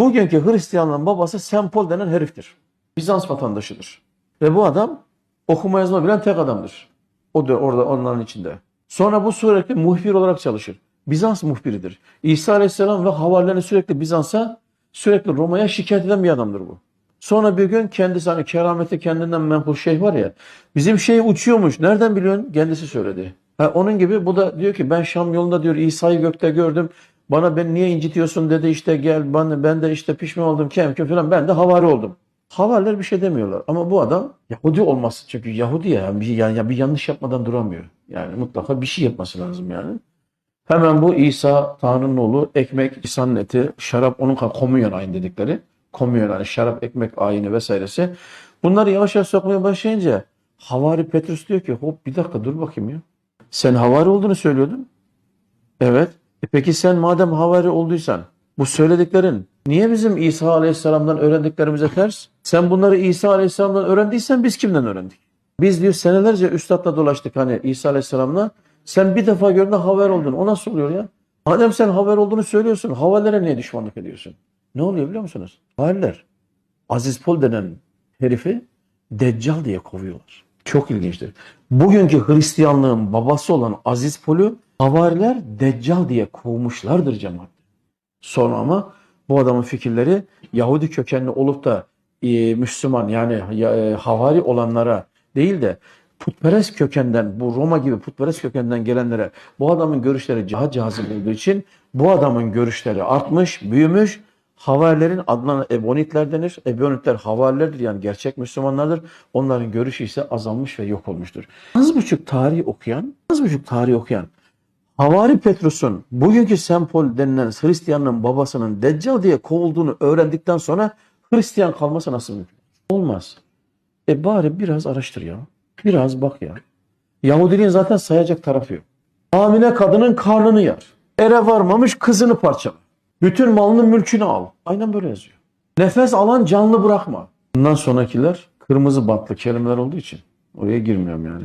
Bugünkü Hristiyanlığın babası Sempol denen heriftir. Bizans vatandaşıdır. Ve bu adam okuma yazma bilen tek adamdır. O da orada onların içinde. Sonra bu sürekli muhbir olarak çalışır. Bizans muhbiridir. İsa Aleyhisselam ve havarilerini sürekli Bizans'a, sürekli Roma'ya şikayet eden bir adamdır bu. Sonra bir gün kendisi hani kerameti kendinden menhul şeyh var ya, bizim şey uçuyormuş. Nereden biliyorsun? Kendisi söyledi. Ha, onun gibi bu da diyor ki ben Şam yolunda diyor İsa'yı gökte gördüm. Bana ben niye incitiyorsun dedi işte gel ben, ben de işte pişman oldum kemkim falan ben de havari oldum. Havariler bir şey demiyorlar ama bu adam Yahudi olması çünkü Yahudi ya bir, yani bir yanlış yapmadan duramıyor. Yani mutlaka bir şey yapması lazım yani. Hemen bu İsa Tanrı'nın oğlu ekmek, İsa'nın eti, şarap onun komünyon ayini dedikleri. Komünyon yani şarap, ekmek ayini vesairesi. Bunları yavaş yavaş sokmaya başlayınca Havari Petrus diyor ki hop bir dakika dur bakayım ya. Sen havari olduğunu söylüyordun. Evet. E peki sen madem havari olduysan bu söylediklerin niye bizim İsa Aleyhisselam'dan öğrendiklerimize ters? Sen bunları İsa Aleyhisselam'dan öğrendiysen biz kimden öğrendik? Biz diyor senelerce üstadla dolaştık hani İsa Aleyhisselam'la. Sen bir defa gördün haber oldun. O nasıl oluyor ya? Madem sen haber olduğunu söylüyorsun, havalilere niye düşmanlık ediyorsun? Ne oluyor biliyor musunuz? Havariler Aziz Pol denen herifi Deccal diye kovuyorlar. Çok ilginçtir. Bugünkü Hristiyanlığın babası olan Aziz Pol'ü havariler Deccal diye kovmuşlardır cemaat. Sonra ama bu adamın fikirleri Yahudi kökenli olup da e, Müslüman yani ya- e, havari olanlara değil de putperest kökenden bu Roma gibi putperest kökenden gelenlere bu adamın görüşleri daha cazip olduğu için bu adamın görüşleri artmış, büyümüş. Havarilerin adına Ebonitler denir. Ebonitler havarilerdir yani gerçek Müslümanlardır. Onların görüşü ise azalmış ve yok olmuştur. Az buçuk tarih okuyan, az buçuk tarih okuyan Havari Petrus'un bugünkü Sempol denilen Hristiyanlığın babasının Deccal diye kovulduğunu öğrendikten sonra Hristiyan kalması nasıl mümkün? Olmaz. E bari biraz araştır ya. Biraz bak ya. Yahudiliğin zaten sayacak tarafı yok. Hamile kadının karnını yar. Ere varmamış kızını parçala. Bütün malını mülkünü al. Aynen böyle yazıyor. Nefes alan canlı bırakma. Bundan sonrakiler kırmızı bantlı kelimeler olduğu için oraya girmiyorum yani.